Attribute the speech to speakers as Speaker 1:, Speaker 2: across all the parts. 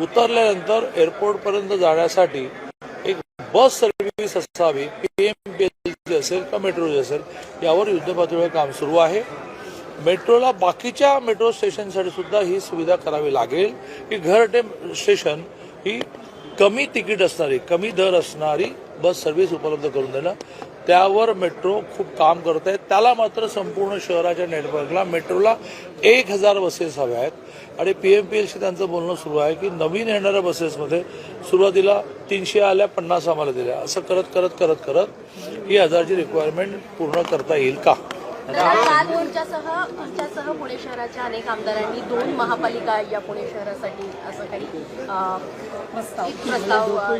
Speaker 1: उतरल्यानंतर एअरपोर्टपर्यंत जाण्यासाठी एक बस सर्व्हिस असावी पी एम पी असेल का मेट्रोची असेल यावर युद्धपातळीवर काम सुरू आहे. मेट्रोला बाकीच्या मेट्रो स्टेशनसाठी सुद्धा ही सुविधा करावी लागेल. की घरटे स्टेशन ही कमी तिकीट असणारी कमी दर असणारी बस सर्व्हिस उपलब्ध करून देणं. त्यावर मेट्रो खूप काम करत आहे. त्याला मात्र संपूर्ण शहराच्या नेटवर्कला मेट्रोला एक हजार बसेस हव्या आहेत. आणि पी एम पी एलशी त्यांचं बोलणं सुरू आहे की नवीन येणाऱ्या बसेसमध्ये सुरुवातीला तीनशे आल्या पन्नास आम्हाला दिल्या. असं करत करत करत करत ही हजारची रिक्वायरमेंट पूर्ण करता येईल का?
Speaker 2: काल मोर्चासह मोर्चासह पुणे शहराच्या अनेक आमदारांनी दोन महापालिका या पुणे शहरासाठी असं काही प्रस्ताव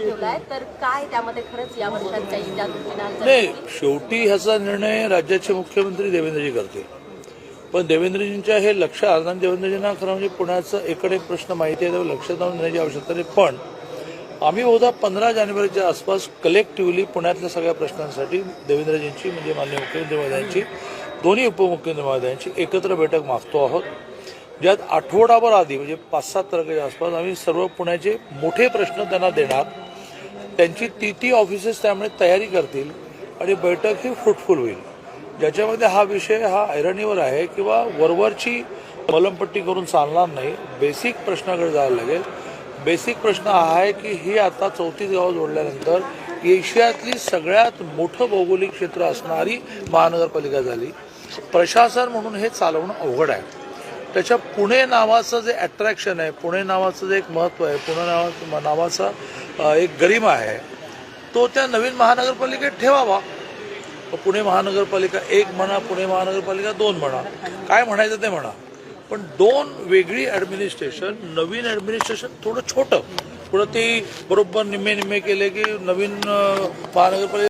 Speaker 2: तर काय त्यामध्ये खरंच या वर्षात काही त्या
Speaker 1: नाही? शेवटी ह्याचा निर्णय राज्याचे मुख्यमंत्री देवेंद्रजी करतील पण देवेंद्रजींच्या हे लक्ष आणि देवेंद्रजींना खरं म्हणजे पुण्याचं एककडे प्रश्न माहिती आहे त्यावर लक्ष देऊन देण्याची आवश्यकता नाही पण आम्ही बहुधा पंधरा जानेवारीच्या आसपास कलेक्टिव्हली पुण्यातल्या सगळ्या प्रश्नांसाठी देवेंद्रजींची म्हणजे माननीय मुख्यमंत्री महोदयांची दोन्ही उपमुख्यमंत्र्यांची एकत्र बैठक मागतो आहोत. ज्यात आठवडाभर आधी म्हणजे पाच सात तारखेच्या आसपास आम्ही सर्व पुण्याचे मोठे प्रश्न त्यांना देणार. त्यांची ती ती ऑफिसेस त्यामुळे तयारी करतील आणि बैठक ही फ्रुटफुल होईल. ज्याच्यामध्ये हा विषय हा ऐरणीवर आहे किंवा वरवरची मलमपट्टी करून चालणार नाही बेसिक प्रश्नाकडे जायला लागेल. बेसिक प्रश्न हा आहे की ही आता चौतीस गावं जोडल्यानंतर एशियातली सगळ्यात मोठं भौगोलिक क्षेत्र असणारी महानगरपालिका झाली. प्रशासन म्हणून हे चालवणं अवघड आहे. त्याच्या पुणे नावाचं जे ॲट्रॅक्शन आहे पुणे नावाचं जे एक महत्त्व आहे पुणे नावा नावाचा एक गरिमा आहे तो त्या नवीन महानगरपालिकेत ठेवावा. पुणे महानगरपालिका एक म्हणा पुणे महानगरपालिका दोन म्हणा. काय म्हणायचं ते म्हणा. पण दोन वेगळी ॲडमिनिस्ट्रेशन नवीन ॲडमिनिस्ट्रेशन थोडं छोटं. पुढं ते बरोबर निम्मे निम्मे केले की नवीन महानगरपालिका